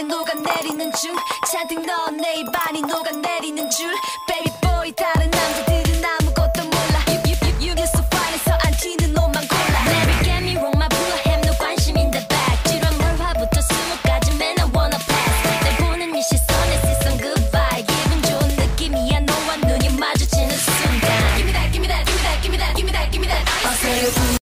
안에 녹아내리는 중 잔뜩 넌내 입안이 녹아내리는 줄.